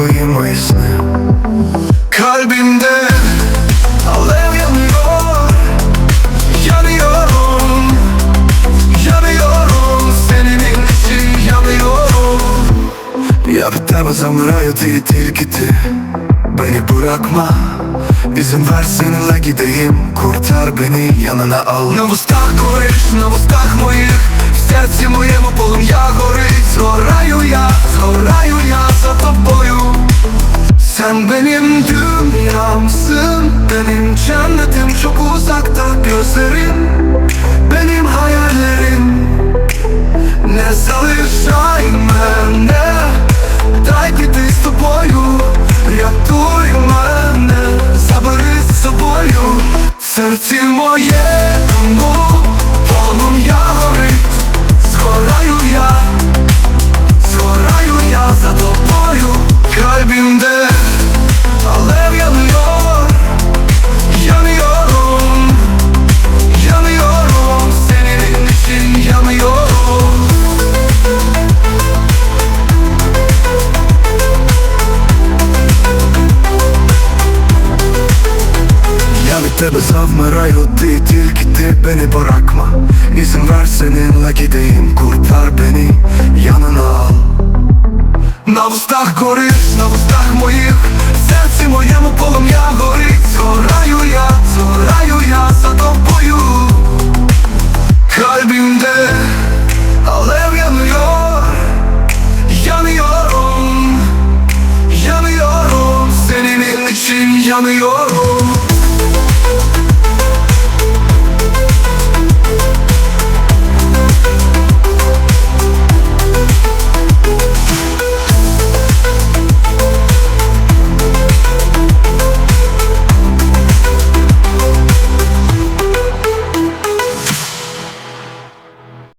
твої мої сни alev yanıyor Yanıyorum, yanıyorum. Senin için yanıyorum Я в тебе замираю, ти тільки ти Beni bırakma İzin ver seninle gideyim. Kurtar beni yanına al. На вустах гориш, на вустах моїх В серці моєму полум'я Sen benim dünyamsın Benim cennetim çok uzakta Gözlerin benim hayallerim Не залишай мене Дай піти з тобою Рятуй мене Забери з собою В серці моєму тебе завмираю, ти тільки ти бeni bırakma İzin ver seninle gideyim kurtar beni yanına al На вустах гориш, на вустах моїх серці моєму полум'я горить, Зораю я, зораю я за тобою Kalbimde alev yanıyor Yanıyorum, yanıyorum Senin için yanıyorum